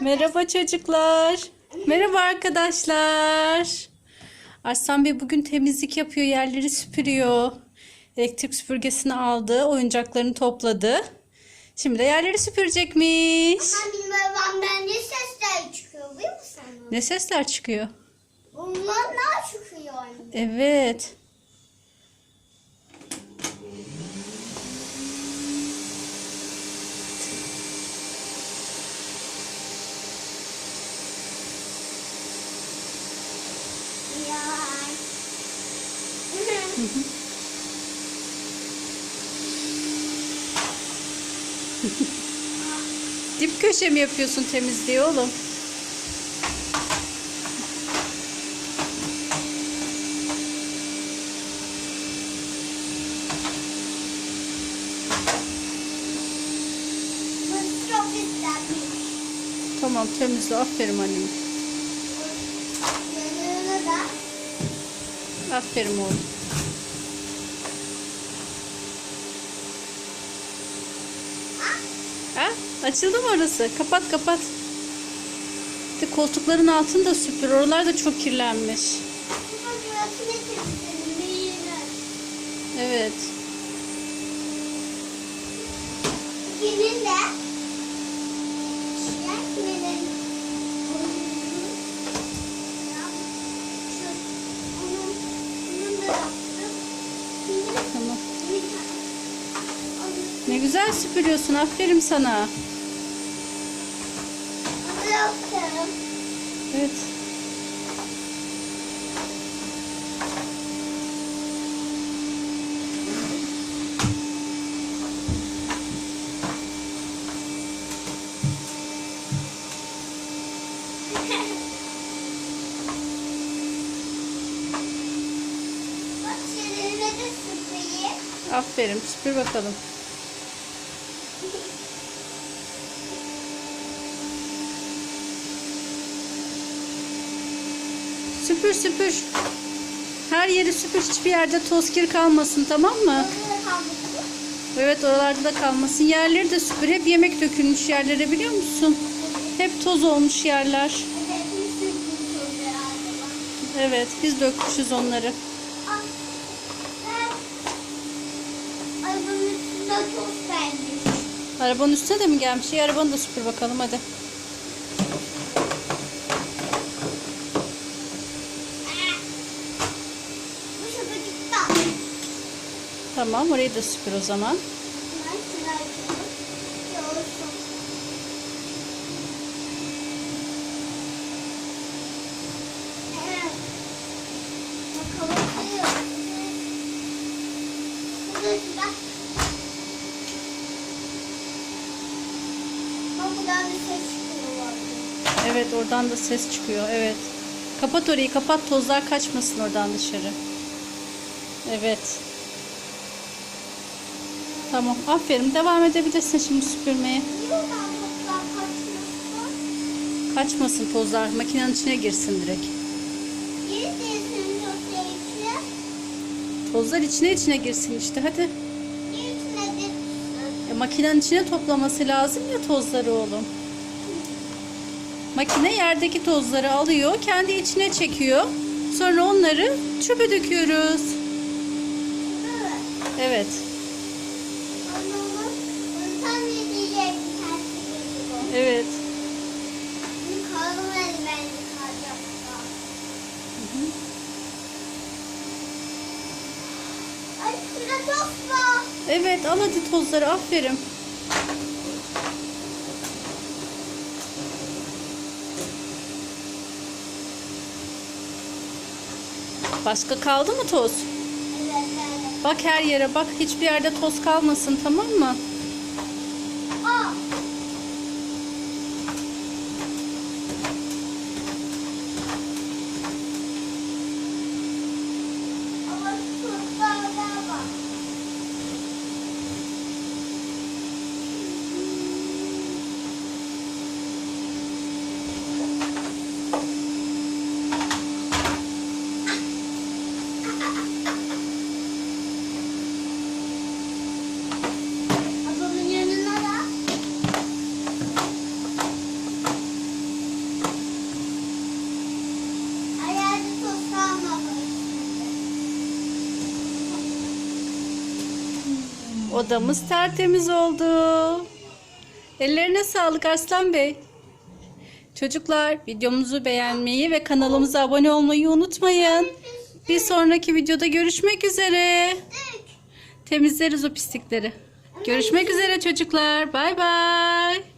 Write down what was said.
Merhaba çocuklar. Merhaba arkadaşlar. Arslan Bey bugün temizlik yapıyor, yerleri süpürüyor. Elektrik süpürgesini aldı, oyuncaklarını topladı. Şimdi de yerleri süpürecekmiş. Ama bilmem bende sesler çıkıyor biliyor musun? Ne sesler çıkıyor? Bunlar ne çıkıyor? Evet. Dip köşe mi yapıyorsun temizliği oğlum? Tamam temizle. Aferin annem. Yanına da Aferin oğlum. Ha? Açıldı mı orası? Kapat kapat. De koltukların altını da süpür. Oralar da çok kirlenmiş. Evet. Güzel süpürüyorsun. Aferin sana. Yaptım. Evet. Aferin. Süpür bakalım. Süpür süpür. Her yeri süpür. Hiçbir yerde toz kir kalmasın tamam mı? Evet oralarda da kalmasın. Yerleri de süpür. Hep yemek dökülmüş yerlere biliyor musun? Hep toz olmuş yerler. Evet, biz dökmüşüz onları. Ay bunun üstünde toz gelmiş. Arabanın üstüne de mi gelmiş? İyi arabanı da süpür bakalım hadi. Tamam orayı da süpür o zaman. Evet oradan da ses çıkıyor. Evet. Kapat orayı kapat tozlar kaçmasın oradan dışarı. Evet. Tamam aferin devam edebilirsin şimdi süpürmeye. Kaçmasın? Tozlar makinenin içine girsin direkt. Tozlar içine içine girsin işte hadi. E, makinenin içine toplaması lazım ya tozları oğlum. Makine yerdeki tozları alıyor kendi içine çekiyor. Sonra onları çöpe döküyoruz. Evet. Şurada çok var. Evet al hadi tozları aferin. Başka kaldı mı toz? Evet evet. Bak her yere bak hiçbir yerde toz kalmasın tamam mı? Aa. Ama şurada var. Odamız tertemiz oldu. Ellerine sağlık Arslan Bey. Çocuklar videomuzu beğenmeyi ve kanalımıza abone olmayı unutmayın. Bir sonraki videoda görüşmek üzere. Temizleriz o pislikleri. Görüşmek üzere çocuklar. Bay bay.